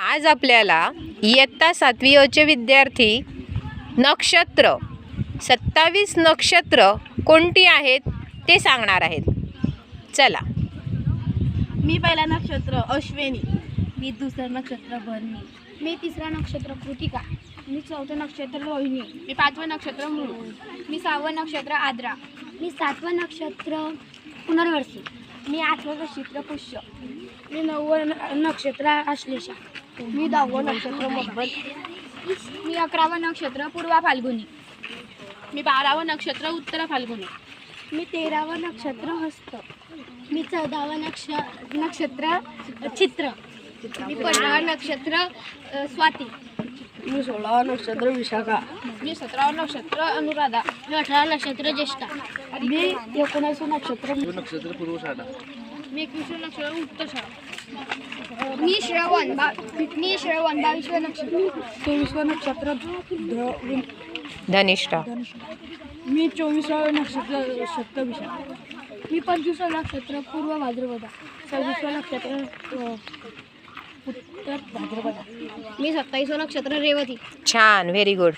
आज आपल्याला इयत्ता सातवी अचे विद्यार्थी नक्षत्र सत्तावीस नक्षत्र कोणती आहेत ते सांगणार आहेत. चला. मी पहिला नक्षत्र अश्विनी. मी दुसरं नक्षत्र भरणी मी तिसरा नक्षत्र कृतिका. मी चौथं नक्षत्र रोहिणी. मी पाचवं नक्षत्र मृग मी सहावं नक्षत्र आद्रा. मी सातवं नक्षत्र पुनर्वसी मी आठवं नक्षत्र पुष्य मी नववं नक्षत्र आश्लेषा. मी दहावं नक्षत्र मोबाईल मी अकरावं नक्षत्र पूर्वा फाल्गुनी. मी बारावं नक्षत्र उत्तर फाल्गुनी. मी तेरावं नक्षत्र हस्त. मी चौदावं नक्ष नक्षत्र चित्र. मी पंधरावं नक्षत्र स्वाती. मी सोळावं नक्षत्र विशाखा. मी सतरावं नक्षत्र अनुराधा. मी अठरावं नक्षत्र ज्येष्ठा. मी एकोणासवं नक्षत्र नक्षत्र पूर्वषाढा मी एकवीसवं नक्षत्र उत्तरशाळा मी श्रवण बा मी श्रवण बावीसवं नक्षत्र. तेवीसवं नक्षत्र धनिष्ठा. मी चोवीसावं नक्षत्र सप्तविशा मी पंचवीसवं नक्षत्र पूर्व भाद्रपदा. सव्वीसवं नक्षत्र मी सत्तावीसवं नक्षत्र रेवती. छान व्हेरी गुड